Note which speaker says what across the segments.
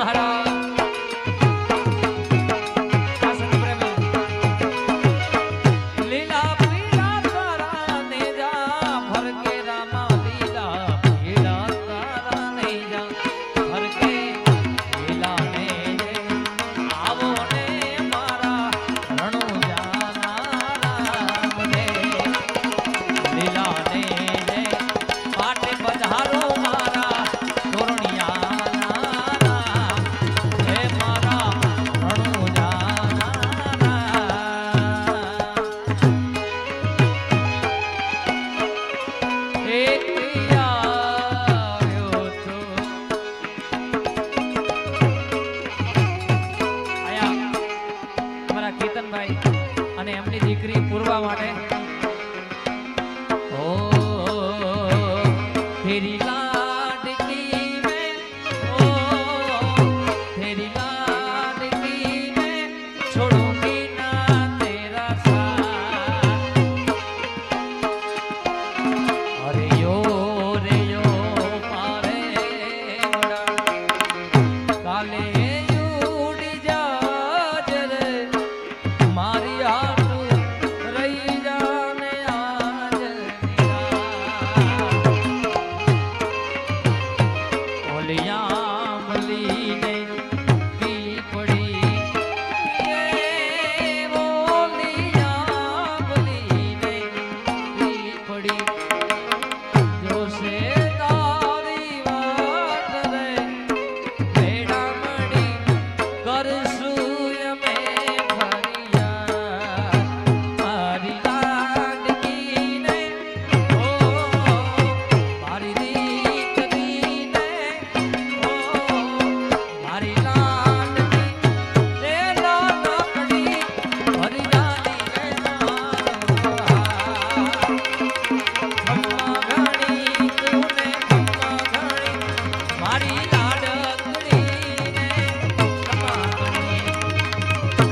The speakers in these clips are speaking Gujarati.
Speaker 1: 哈喽。哎呀。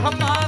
Speaker 1: Allah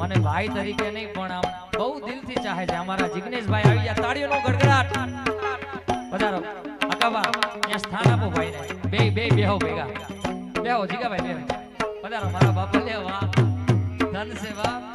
Speaker 1: મને ભાઈ તરીકે નહીં, પણ આમ બહુ દિલથી ચાહે છે. અમારા જિગ્નેશભાઈ આવી ગયા, તાળીઓનો ગડગડાટ. વધારો અકાબા ત્યાં સ્થાન આપો ભાઈ બે બે, બેહો ભેગા. બેહો, જીગાભાઈ, બેહો. વધારો, મારા બાપા લે વાહ. ધન સેવા.